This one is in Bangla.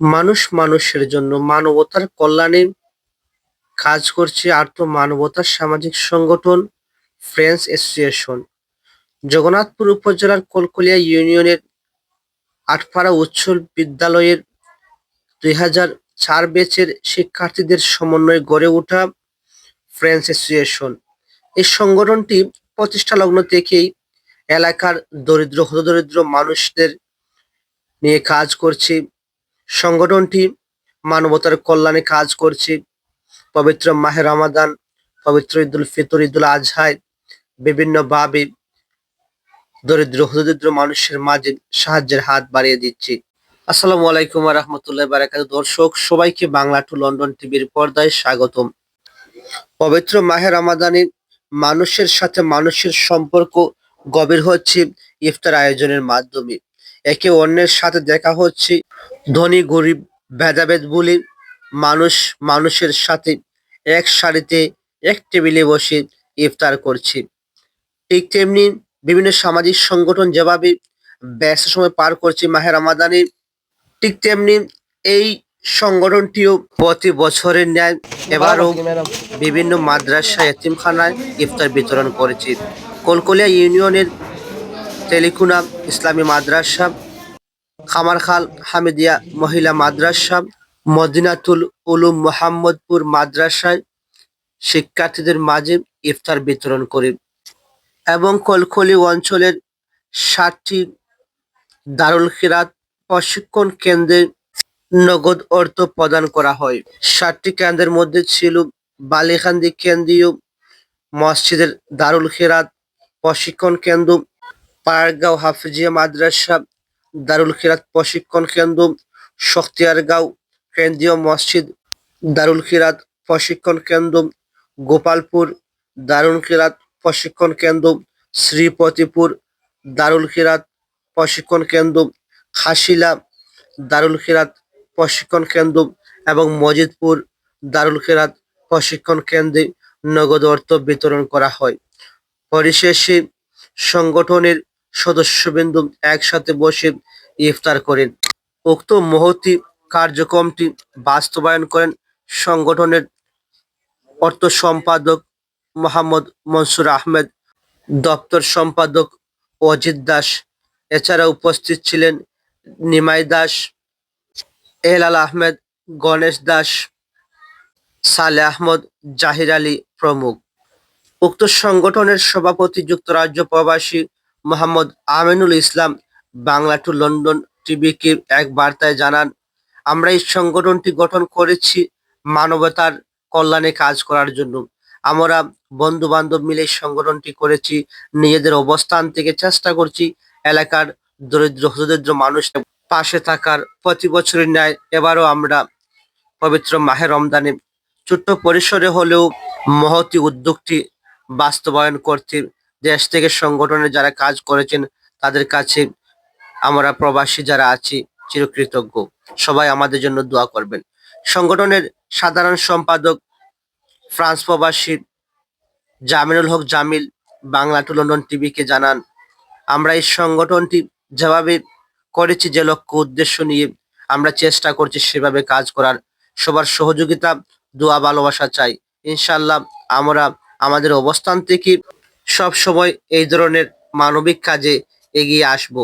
মানুষ মানুষের জন্য। মানবতার কল্যাণে কাজ করছে আর্থ মানবতার সামাজিক সংগঠন ফ্রেন্ডস অ্যাসোসিয়েশন। জগন্নাথপুর উপজেলার কলকলিয়া ইউনিয়নের আটপাড়া উচ্চল বিদ্যালয়ের দুই হাজার চার ব্যাচের শিক্ষার্থীদের সমন্বয়ে গড়ে ওঠা ফ্রেন্ডস অ্যাসোসিয়েশন। এই সংগঠনটি প্রতিষ্ঠা লগ্ন থেকেই এলাকার দরিদ্র, হতদরিদ্র মানুষদের নিয়ে কাজ করছে। সংগঠনটি মানবতার কল্যাণে কাজ করছে। পবিত্র মাহে রমাদান, পবিত্র ঈদুল ফিতর, ঈদুল আজহায় বিভিন্নভাবে দরিদ্র, হতদরিদ্র মানুষের মাঝে সাহায্যের হাত বাড়িয়ে দিচ্ছে। আসসালামু আলাইকুম রহমতুল্লাহ বারাকাত দর্শক, সবাইকে বাংলা টু লন্ডন টিভির পর্দায় স্বাগতম। পবিত্র মাহে রমাদানে মানুষের সাথে মানুষের সম্পর্ক গভীর হচ্ছে ইফতার আয়োজনের মাধ্যমে। একে অন্যের সাথে দেখা হচ্ছে। ধনী, গরিব, ভেদাভেদ বলে মানুষ, মানুষের সাথে এক সারিতে, এক টেবিলে বসে ইফতার করছে। ঠিক তেমনি বিভিন্ন সামাজিক সংগঠন যেভাবে ব্যস্ত সময় পার করছে মাহে রমাদানে, ঠিক তেমনি এই সংগঠনটিও প্রতি বছরের ন্যায় এবারও বিভিন্ন মাদ্রাসা, এতিমখানায় ইফতার বিতরণ করেছে। কলকলিয়া ইউনিয়নের তেলিকুনা ইসলামী মাদ্রাসা খামারখাল, হামিদিয়া মহিলা মাদ্রাসা, মদিনাতুল উলুম মোহাম্মদপুর মাদ্রাসায় শিক্ষার্থীদের মাঝে ইফতার বিতরণ করে এবং কলকলি অঞ্চলের ষাটটি দারুল খিরাত প্রশিক্ষণ কেন্দ্রে নগদ অর্থ প্রদান করা হয়। ষাটটি কেন্দ্রের মধ্যে ছিল বালিখান্দি কেন্দ্রীয় মসজিদের দারুল খিরাত প্রশিক্ষণ কেন্দ্র পায়ারগাঁও হাফিজিয়া মাদ্রাসা দারুল খিরাত প্রশিক্ষণ কেন্দ্র শখতিয়ারগাঁও কেন্দ্রীয় মসজিদ, দারুল খিরাত প্রশিক্ষণ কেন্দ্র, গোপালপুর, দারুল খিরাত প্রশিক্ষণ কেন্দ্র, শ্রীপতিপুর, দারুল খিরাত প্রশিক্ষণ কেন্দ্র, খাসিলা, দারুল খিরাত প্রশিক্ষণ কেন্দ্র এবং মজিদপুর, দারুল খিরাত প্রশিক্ষণ কেন্দ্রে নগদ অর্থ বিতরণ করা হয়। পরিশেষে সংগঠনের সদস্যবৃন্দ একসাথে বসে ইফতার করেন। উক্ত মহতি কার্যক্রমটি বাস্তবায়ন করেন সংগঠনের অর্থ সম্পাদক মোহাম্মদ মনসুর আহমেদ, দপ্তর সম্পাদক অজিত দাস এছাড়া উপস্থিত ছিলেন নিমাই দাস এহলাল আহমেদ, গণেশ দাস, সালে আহমদ, জাহির আলী প্রমুখ। উক্ত সংগঠনের সভাপতি যুক্তরাজ্য প্রবাসী মোহাম্মদ আমিনুল ইসলাম বাংলা টু লন্ডন টিভিকে এক বার্তায় জানান, আমরা এই সংগঠনটি গঠন করেছি মানবতার কল্যাণে কাজ করার জন্য। আমরা বন্ধু বান্ধব মিলে সংগঠনটি করেছি, নিজেদের অবস্থান থেকে চেষ্টা করছি এলাকার দরিদ্র হতদরিদ্র মানুষের পাশে থাকার। প্রতি বছরের ন্যায় এবারও আমরা পবিত্র মাহে রমদানে ছোট্ট পরিসরে হলেও মহতি উদ্যোগটি বাস্তবায়ন করতে দেশ থেকে সংগঠনে যারা কাজ করেছেন, তাদের কাছে আমরা প্রবাসী যারা আছি, চিরকৃতজ্ঞ। সবাই আমাদের জন্য দোয়া করবেন। সংগঠনের সাধারণ সম্পাদক ফ্রান্স প্রবাসী জামিনুল হক জামিল, বাংলা টু লন্ডন টিভিকে জানান, আমরা এই সংগঠনটি যেভাবে করেছি, যে লক্ষ্য, উদ্দেশ্য নিয়ে আমরা চেষ্টা করছি সেভাবে কাজ করার। সবার সহযোগিতা, দোয়া, ভালোবাসা চাই। ইনশাল্লাহ আমরা আমাদের অবস্থান থেকে সব সময় এই ধরনের মানবিক কাজে এগিয়ে আসব।